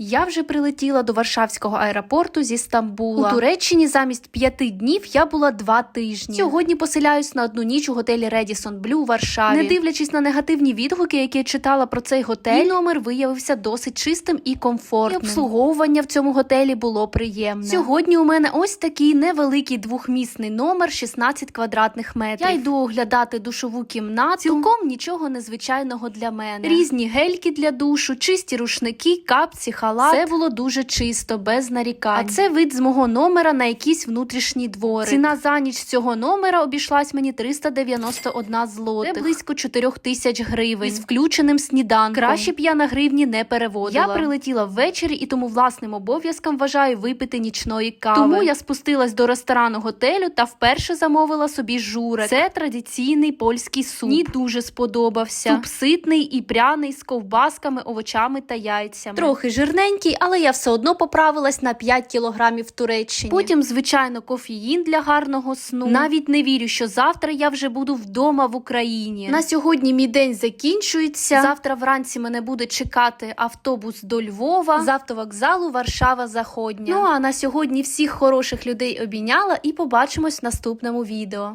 Я вже прилетіла до Варшавського аеропорту зі Стамбула. У Туреччині замість п'яти днів я була два тижні. Сьогодні поселяюсь на одну ніч у готелі Redison Blue у Варшаві. Не дивлячись на негативні відгуки, які я читала про цей готель, мій номер виявився досить чистим і комфортним. І обслуговування в цьому готелі було приємне. Сьогодні у мене ось такий невеликий двохмісний номер, 16 квадратних метрів. Я йду оглядати душову кімнату. Цілком нічого незвичайного для мене. Різні гельки для душу, чисті рушники, капці, халат. Все було дуже чисто, без нарікань. А це вид з мого номера на якісь внутрішні двори. Ціна за ніч цього номера обійшлась мені 391 злотих. Це близько 4 тисяч гривень з включеним сніданком. Краще б я на гривні не переводила. Я прилетіла ввечері і тому власним обов'язком вважаю випити нічної кави. Тому я спустилась до ресторану готелю та вперше замовила собі журек. Це традиційний польський суп. Мені дуже сподобався. Суп ситний і пряний з ковбасками, овочами та яйцями. Трохи жирненький, але я все одно поправилась на 5 кілограмів в Туреччині. Потім, звичайно, кофеїн для гарного сну. Навіть не вірю, що завтра я вже буду вдома в Україні. На сьогодні мій день закінчується. Завтра вранці мене буде чекати автобус до Львова, з автовокзалу Варшава Заходня. Ну а на сьогодні всіх хороших людей обійняла і побачимось в наступному відео.